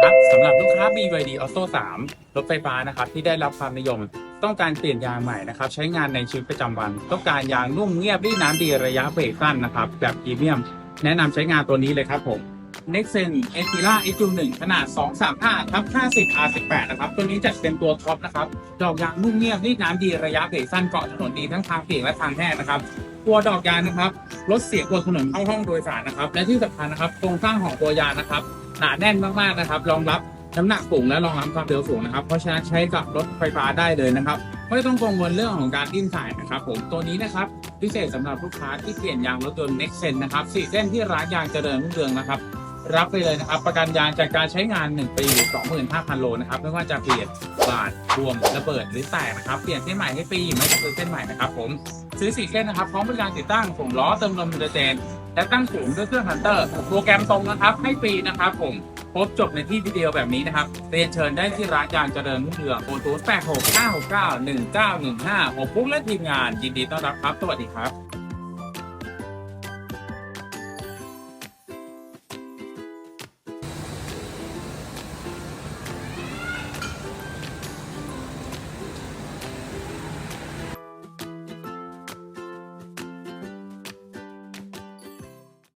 ครับสำหรับลูกค้า BYD Auto 3 รถไฟฟ้านะครับที่ได้รับความนิยม ต้องการเปลี่ยนยางใหม่นะครับใช้งานในชีวิตประจำวัน ต้องการยางนุ่มเงียบรีดน้ำดีระยะเบรกสั้นนะครับแบบพรีเมียม แนะนำใช้งานตัวนี้เลยครับผม Nexen e t i l a x 1ขนาด 235ทับ50 R18 นะครับ ตัวนี้จัดเป็นตัวท็อปนะครับดอกยางนุ่มเงียบรีดน้ำดีระยะเบรกสั้นเกาะถนนดีทั้งทางเปียกและทางแห้งนะครับ ตัวดอกยางนะครับลดเสียงบนถนนเข้าห้องโดยสารนะครับ และที่สำคัญนะครับโครงสร้างของตัวยางนะครับหนาแน่นมากๆนะครับรองรับน้ำหนักสูงและรองรับความเร็วสูงนะครับ เพราะฉะนั้นใช้กับรถไฟฟ้าได้เลยนะครับไม่ต้องกังวลเรื่องของการดิ้นสายนะครับ ผมตัวนี้นะครับพิเศษสำหรับลูกค้าที่เปลี่ยนยางรถยนต์ Nexen นะครับสี่เส้นที่ร้านยางเจริญรุ่งเรืองนะครับ รับไปเลยนะครับ ประกันยางจากการใช้งาน 1 ปี 25,000 โลนะครับ ไม่ว่าจะเปลี่ยนบาดรวมระเบิดหรือแตกนะครับ เปลี่ยนเส้นใหม่ให้ฟรีไม่ต้องซื้อเส้นใหม่นะครับผม ซื้อ4เส้นนะครับ พร้อมบริการติดตั้งผมล้อเติมลมเดอร์เจน และตั้งสูงด้วยเครื่องฮันเตอร์ โปรแกรมตรงนะครับ ให้ฟรีนะครับผมพบจบในที่เดียวแบบนี้นะครับ เรียนเชิญได้ที่ร้านยางเจริญรุ่งเรืองโอทู8 6 5 6 9 1 9 1 5 6ปุ๊กและทีมงานยินดีต้อนรับครับ สวัสดีครับ